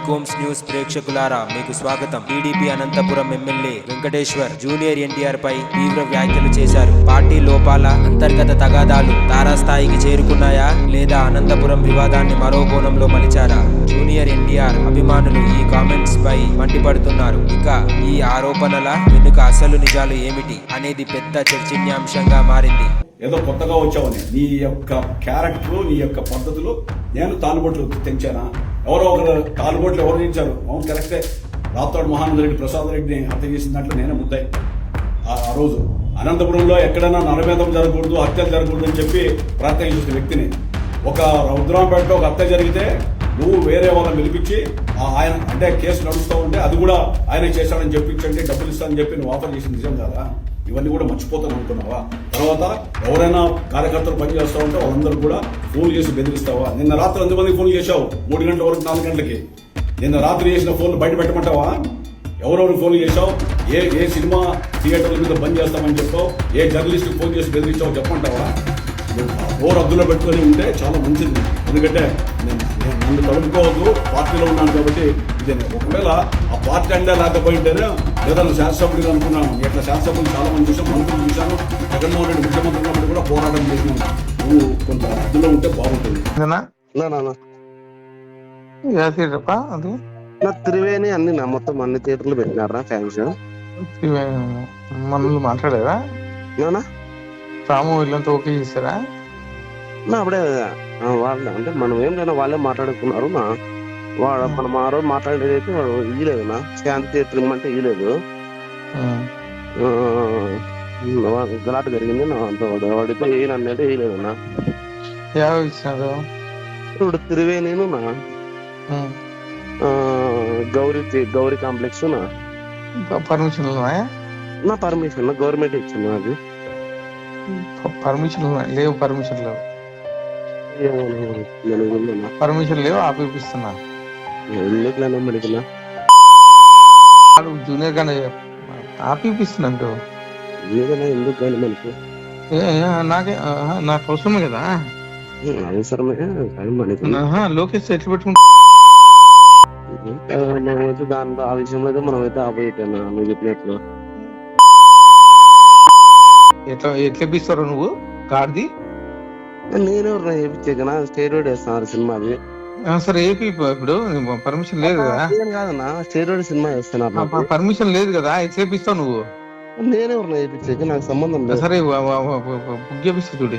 Mic homes news ప్రేక్షకులారా మీకు స్వాగతం. TDP Anantapur MLA Venkateshwar junior NTR పై తీవ్ర వ్యాఖ్యలు చేశారు. పార్టీ లోపాల అంతర్గత తగాదాలు తారాస్థాయికి చేరుకున్నాయా లేదా అనంతపురం వివాదాన్ని మరో కోణంలో మలిచారా? జూనియర్ ఎన్టీఆర్ అభిమానులు ఈ కామెంట్స్ పై మండిపడుతున్నారు. ఇక ఈ ఆరోపణల వెనుక అసలు నిజాలు ఏమిటి అనేది పెద్ద చర్చనీయాంశంగా మారింది. ఏదో కొత్తగా వచ్చావని నీ యొక్క క్యారెక్టర్ నీ యొక్క పద్ధతులు నేను తాలుబొట్లు తెంచానా? ఎవరో ఒకరు కాలుబోట్లు ఎవరు తెంచారు అవును కరెక్టే. రాప్తాడు మహానంద రెడ్డి ప్రసాద్ రెడ్డిని హత్య చేసిన దాంట్లో నేనే ముద్దాయి. ఆ రోజు అనంతపురంలో ఎక్కడైనా నరమేధం జరగకూడదు హత్యలు జరగకూడదు అని చెప్పి ప్రార్థన చేసిన వ్యక్తిని. ఒక రుద్రాంపేటలో ఒక హత్య జరిగితే నువ్వు వేరే వాళ్ళని పిలిపించి ఆయన అంటే కేసు నడుస్తూ ఉంటే అది కూడా ఆయనే చేశాడని చెప్పించండి డబ్బులు ఇస్తానని చెప్పి నువ్వు ఆఫర్ చేసిన నిజం కదా? ఇవన్నీ కూడా మర్చిపోతాను అనుకున్నావా? తర్వాత ఎవరైనా కార్యకర్తలు పనిచేస్తూ ఉంటే వాళ్ళందరూ కూడా ఫోన్ చేసి బెదిరిస్తావా? నిన్న రాత్రి ఎంతమంది ఫోన్ చేశావు? మూడు గంటల వరకు నాలుగు గంటలకి. నిన్న రాత్రి చేసిన ఫోన్లు బయట పెట్టమంటావా? ఎవరెవరు ఫోన్ చేశావు? ఏ ఏ సినిమా థియేటర్ల మీద బంద్ చేస్తామని చెప్పావు? ఏ జర్నలిస్ట్ ఫోన్ చేసి బెదిరించావు చెప్పమంటావా? ఓర్ అద్దులో పెట్టుకొని ఉంటే చాలా మంచిది. ఎందుకంటే నేను నన్ను తడుపుకోవద్దు పార్టీలో ఉన్నాను కాబట్టి ఇది ఒకవేళ ఆ పార్టీ అండే లేకపోయింటేనే లేదా నువ్వు శాసనసభ్యుడిగా అనుకున్నాను. ఇట్లా శాసనసభ్యులు చాలా మంది చూసాను మంత్రులు చూశాను జగన్మోహన్ రెడ్డి ముఖ్యమంత్రి ఉన్నప్పుడు కూడా పోరాటం చేసినాను నువ్వు కొంత అద్దులో ఉంటే బాగుంటుంది. ఇదేనా నా నా నా. యాసిరప్ప అది? నా త్రివేణి అన్ని నా మొత్తం అన్ని థియేటర్లు పెట్టినారా ఫ్యాన్స్? ఇవే మనల్ని మాట్లాడారా రాము వీళ్ళంతా ఓకే చేస్తారా? నా అప్పుడే వాళ్ళ అంటే మనం ఏం లేదా వాళ్ళే మాట్లాడుకున్నారు నా. వాడు మనం ఆ రోజు మాట్లాడేది అయితే వాడు ఇయ్యలేదు నా. శాంతి ఇమ్మంటే ఇయ్యలేదు. గలాట జరిగింది నా. అంత వాడు వాడితే ఏ నన్నైతే ఇయ్యలేదు నా. ఇచ్చినారు ఇప్పుడు త్రివేణి నా. గౌరీ గౌరీ కాంప్లెక్స్ నా. ప- పర్మిషన్లు ఉన్నాయా నా పర్మిషన్ గవర్నమెంట్ ఇచ్చింది నాకు ప- పర్మిషన్లు ఉన్నాయి లేవు పర్మిషన్ లేవు. పర్మిషన్ లేవు ఆపిపిస్తున్నా. ఎందుకులేనా మనకి నా వాడు జూనియర్ గానే ఆపిపిస్తున్నట్టు ఏదైనా ఎందుకు కానీ మనకి నాకే నాకు అవసరమే కదా? అవసరమే కానీ మనకి లోకేష్ ఎట్లా పెట్టుకుంటా? మనమైతే దాంట్లో ఆ విషయంలో అయితే మనం అయితే ఆపోయిట్టాను నువ్వు చెప్పినట్లు. ఎట్లా ఎట్లా ఇప్పిస్తావు నువ్వు? కార్ది నేనెవరు చేయించాకనా స్టేరోడ్ వేస్తున్నారు సినిమాది సరే ఏపీ ఇప్పుడు పర్మిషన్ లేదు కదా? ఏం కాదన్నా స్టేరోడ్ సినిమా వేస్తున్నారు. పర్మిషన్ లేదు కదా ఇప్పిస్తావు నువ్వు. నేనెవరు వేయించాక నాకు సంబంధం లేదు. సరే బుక్ చేపిస్తా చూడు.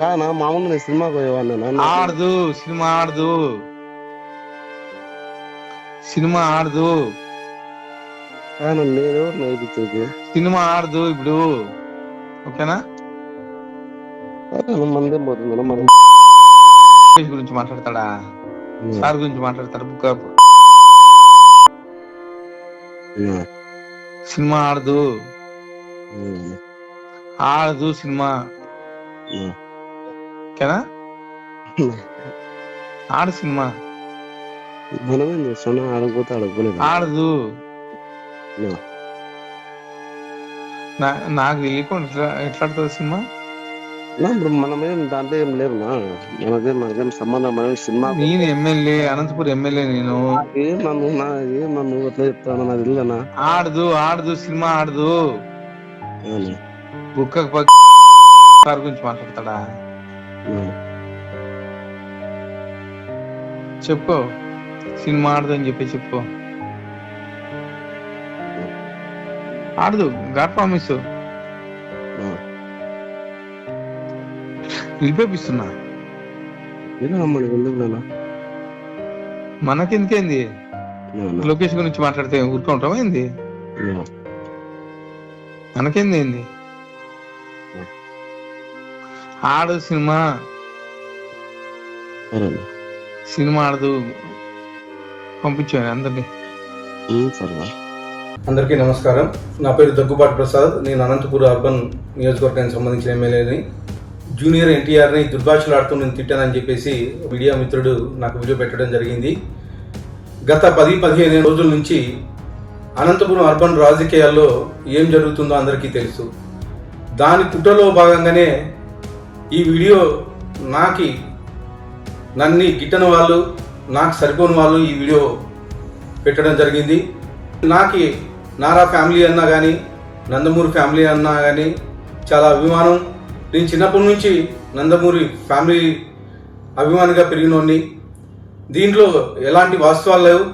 కాదన్నా మామూలుగా నేను సినిమాకి పోయేవాడినా ఆడదు సినిమా ఆడదు. సినిమా ఆడదు. కానీ నేనెవరు వేయించాక సినిమా ఆడదు ఇప్పుడు. ఓకేనా? పోతుందన్నా మనం గురించి మాట్లాడతాడా? సార్ గురించి మాట్లాడతాడు? బుక్. సినిమా ఆడదు. ఆడదు సినిమా. ఓకేనా? ఆడు సినిమా. మనమేం చేస్తున్నాం ఆడకపోతే ఆడకపోలేదు? ఆడదు. నాకు తెలియకుండా ఎట్లా ఎట్లా ఆడుతుంది సినిమా? ఇప్పుడు మనమేం దాంట్లో ఏం లేవునా మనకేం మనకేం సంబంధం మనం సినిమా. నేను ఎమ్మెల్యే అనంతపురం ఎమ్మెల్యే నేను. ఏం నన్ను నా ఏం నన్ను ఎట్లా చెప్తాను నాకు తెలియదన్నా ఆడదు ఆడదు సినిమా ఆడదు. బుక్క సార్ గురించి మాట్లాడతాడా? ఉమ్. చెప్పు. సినిమా ఆడదు అని చెప్పి. చెప్పు ఆడదు గాడ్ ప్రామిస్. ఉమ్. నిలిపేపిస్తున్నా ఏదో మనకి ఎందుకులేనా మనకెందుకేంది? లోకేష్ గురించి మాట్లాడితే ఊరుకుంటాం ఏంది? ఉమ్. మనకేంది ఏంది? ఆడదు సినిమా. సినిమా ఆడదు. పంపించాను అందరినీ. అందరికీ నమస్కారం. నా పేరు దగ్గుబాటి ప్రసాద్. నేను అనంతపూర్ అర్బన్ నియోజకవర్గానికి సంబంధించిన ఎమ్మెల్యేని. జూనియర్ ఎన్టీఆర్ని దుర్భాషలాడుతూ నేను తిట్టానని చెప్పేసి మీడియా మిత్రుడు నాకు వీడియో పెట్టడం జరిగింది. గత పది పదిహేను రోజుల నుంచి అనంతపురం అర్బన్ రాజకీయాల్లో ఏం జరుగుతుందో అందరికీ తెలుసు. దాని కుట్రలో భాగంగానే ఈ వీడియో నాకి నన్ని గిట్టని వాళ్ళు నాకు సరిపోని వాళ్ళు ఈ వీడియో పెట్టడం జరిగింది. నాకు నారా ఫ్యామిలీ అన్నా కానీ నందమూరి ఫ్యామిలీ అన్నా కానీ చాలా అభిమానం. నేను చిన్నప్పటి నుంచి నందమూరి ఫ్యామిలీ అభిమానిగా పెరిగినోడిని. దీంట్లో ఎలాంటి వాస్తవాలు లేవు.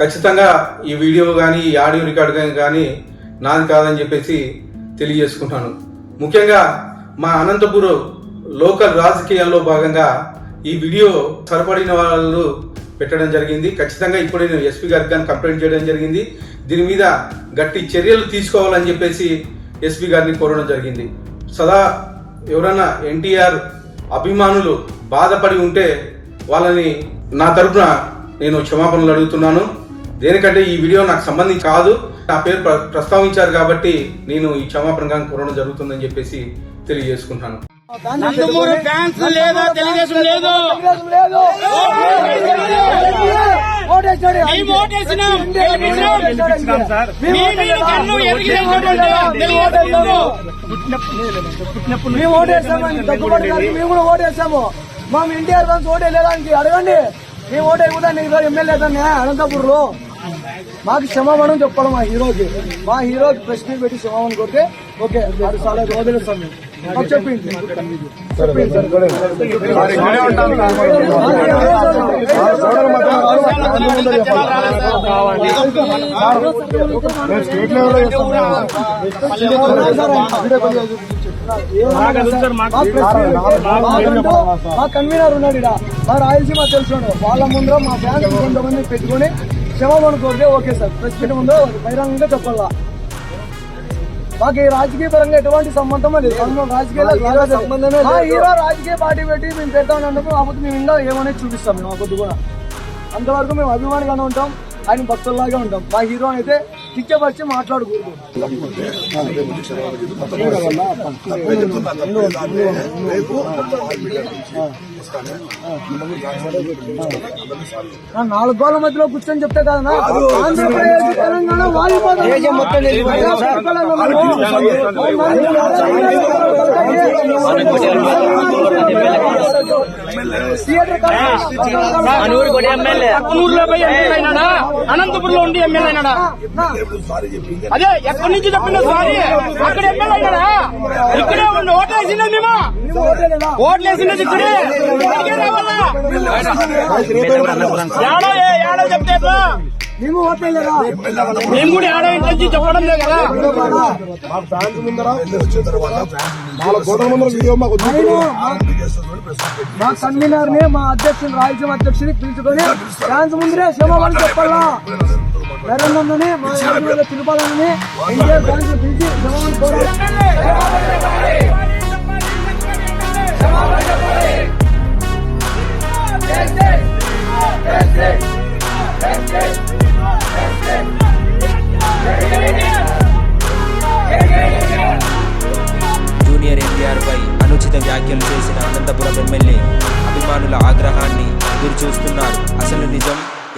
ఖచ్చితంగా ఈ వీడియో కానీ ఈ ఆడియో రికార్డ్ కానీ నాది కాదని చెప్పేసి తెలియజేసుకుంటాను. ముఖ్యంగా మా అనంతపురం లోకల్ రాజకీయాల్లో భాగంగా ఈ వీడియో సరిపడిన వాళ్ళు పెట్టడం జరిగింది. ఖచ్చితంగా ఇప్పుడు నేను ఎస్పీ గారికి కానీ కంప్లైంట్ చేయడం జరిగింది. దీని మీద గట్టి చర్యలు తీసుకోవాలని చెప్పేసి ఎస్పీ గారిని కోరడం జరిగింది. సదా ఎవరైనా ఎన్టీఆర్ అభిమానులు బాధపడి ఉంటే వాళ్ళని నా తరపున నేను క్షమాపణలు అడుగుతున్నాను. దేనికంటే ఈ వీడియో నాకు సంబంధించి కాదు. నా పేరు ప్ర- ప్రస్తావించారు కాబట్టి నేను ఈ క్షమాపణగా కోరడం జరుగుతుందని చెప్పేసి తెలియజేసుకుంటాను నందమూరి ఫ్యాన్స్ లేదా తెలుగుదేశం లేదు మేము. మీ లేదు. దగ్గుబాటు మేము కూడా ఓటేసాము. ఎన్టీఆర్ ఫ్యాన్స్ ఓటే లేదానికి అడగండి. మేము ఓటే కూడా నీకు ఎమ్మెల్యే అనంతపూర్లో మాకు క్షమాపణం చెప్పాలి మా హీరోకి. మా హీరోకి మీట్ పెట్టి క్షమాపణ కొడితే ఓకే అది చాలా వదిలేస్తాం మేము మాకు చెప్పింది మా కన్వీనర్ ఉన్నాడు ఇక్కడ మా రాయలసీమ తెలుసున్నాడు వాళ్ళ ముందర మా ఫ్యాన్స్ కొంతమంది పెట్టుకుని క్షమాపణ కోరితే ఓకే సార్ ప్రెస్ మీట్ ముందు బహిరంగంగా చెప్పాలా? మాకు ఈ రాజకీయ పరంగా ఎటువంటి సంబంధం లేదు. మనం రాజకీయాల్లో సంబంధమే హీరో రాజకీయ పార్టీ పెట్టి మేము పెడతాం అన్నప్పుడు కాకపోతే మేము ఇంకా ఏమనేది చూపిస్తాం మేము ఆ పొద్దు కూడా. అంతవరకు మేము అభిమానిగానే ఉంటాం. ఆయన భక్తుల్లాగే ఉంటాం మా హీరో అయితే కిచ్చపరిచి మాట్లాడకూడదు నా నాలుగు గోళ్ళ మధ్యలో కూర్చొని చెప్తే కదా ఆంధ్రప్రదేశ్ తెలంగాణ ఎమ్మెల్యే అయినాడా అనంతపురంలో ఉండి ఎమ్మెల్యే అయినాడా? అదే ఎక్కడి నుంచి చెప్పిన సారీ? అక్కడ ఎమ్మెల్యే అయినాడా? ఇక్కడే ఉండి ఓట్లేసిందా మేము ఓట్లేసినది ఇక్కడే. రావాలా? ఏడో చెప్తే? మేము ఓట్లేదా మేము కూడా ఏడో ఇంటి చెప్పడం లేదు కదా. నేను మా కన్వీనర్ని మా అధ్యక్షుని రాయలసీమ అధ్యక్షుని పిలుచుకొని ఫ్యాన్స్ ముందరే క్షమాపణ చెప్పాలా? నరేంద్రని మా ఎమ్మెల్యే తిరుపాలని ఎన్టీఆర్ ఫ్యాన్స్ పిలిచి క్షమాపణ కోరాలి. జూనియర్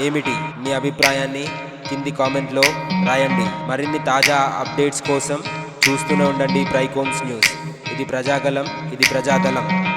ఏమిటి మీ అభిప్రాయాన్ని? కింది కామెంట్లో రాయండి. మరిన్ని తాజా అప్డేట్స్ కోసం చూస్తూనే ఉండండి ప్రైకోమ్స్ న్యూస్. ఇది ప్రజాగలం ఇది ప్రజాదలం